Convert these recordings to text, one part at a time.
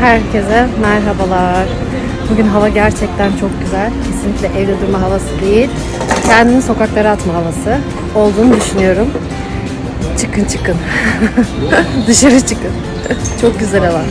Herkese merhabalar. Bugün hava gerçekten çok güzel. Kesinlikle evde durma havası değil. Kendini sokaklara atma havası olduğunu düşünüyorum. Çıkın çıkın. Dışarı çıkın. çok güzel hava.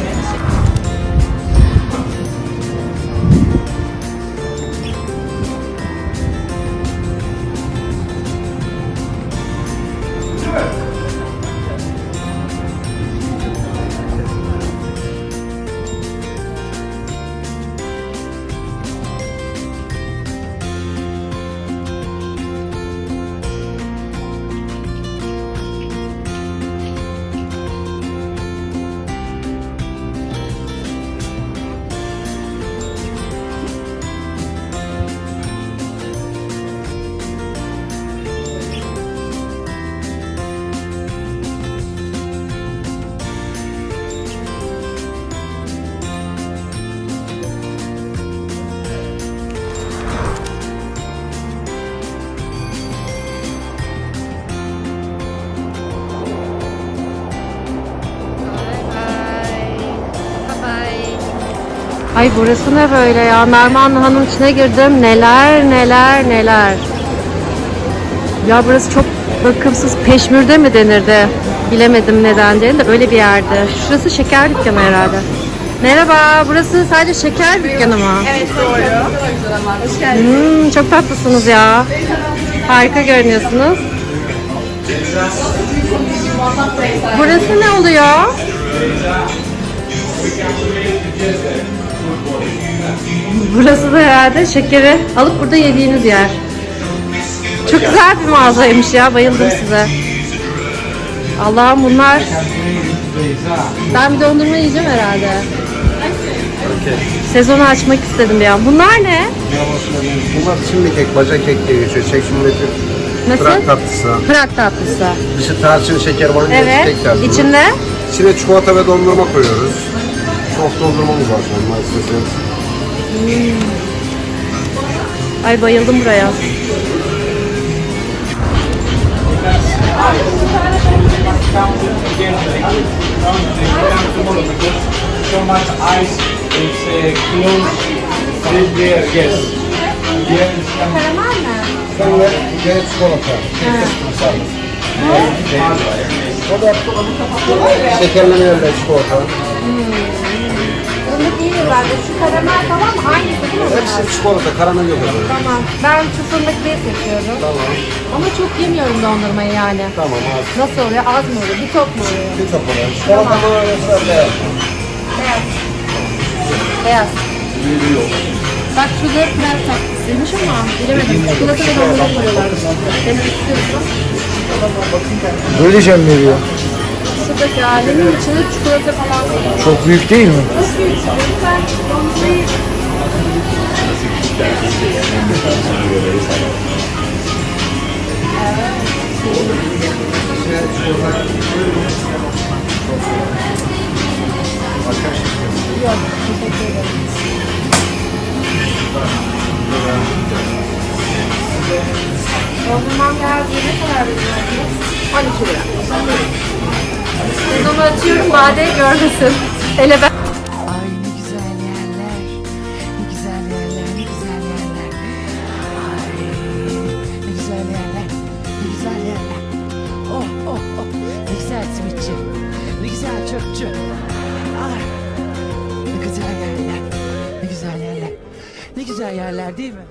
Ay burası ne böyle ya? Merman Hanım içine girdim. Neler neler neler. Ya burası çok bakımsız. Peşmürde mi denirdi? Bilemedim neden değil de öyle bir yerde. Şurası şeker dükkanı herhalde. Merhaba, burası sadece şeker dükkanı mı? Evet doğru. Hoş geldin. Hmm, çok tatlısınız ya. Harika görünüyorsunuz. Burası ne oluyor? Burası da herhalde şekeri alıp burada yediğiniz yer. Çok güzel bir mağazaymış ya. Bayıldım size. Allah'ım bunlar. Ben bir dondurma yiyeceğim herhalde. Sezonu açmak istedim bir an. Bunlar ne? Bunlar şimdi kek, baca kek diye geçiyor. Çek cumhuriyeti. Nasıl? Fırat tatlısı. Pırak tatlısı. Dışı tarçın, şeker, vanilya Evet. tarzı. İçinde? İçine çikolata ve dondurma koyuyoruz. Soft dondurmamız var şu an maalesef. Ay bayıldım buraya. so much ice, it's uh, close this there, yes. Here is Sonra gene çikolata. O da şekerlemelerle çikolata. Bunu değil bende. Şu karamel falan mı? Aynısı değil mi? Hepsi çikolata, karamel yok öyle. Tamam. Ben şu fındıklıyı seçiyorum. Tamam. Ama çok yemiyorum dondurmayı yani. Tamam az. Nasıl oluyor? Az mı oluyor? Bir top mu oluyor? Bir top oluyor. Çikolata mı yoksa beyaz? Beyaz. Beyaz. Bak şu da biraz tatlısıymış ama bilemedim. Çikolata ve dondurma koyuyorlar. Demek istiyorsan. Böyle mi veriyor? Şuradaki alemin içinde çikolata falan var. Çok büyük değil mi? Çok büyük. Lütfen dondurmayı Dondurmam geldi. Ne kadar veriyorsunuz? 12 lira. Onu açıyorum, Bade görmesin. Hele ben. Güzel yerler. Ne güzel yerler, ne güzel yerler. Ay ne güzel yerler. Ne güzel yerler. Oh oh oh. Ne güzel simitçi. Ne güzel çöpçü. Ay ne güzel yerler. Ne güzel yerler. Ne güzel yerler değil mi?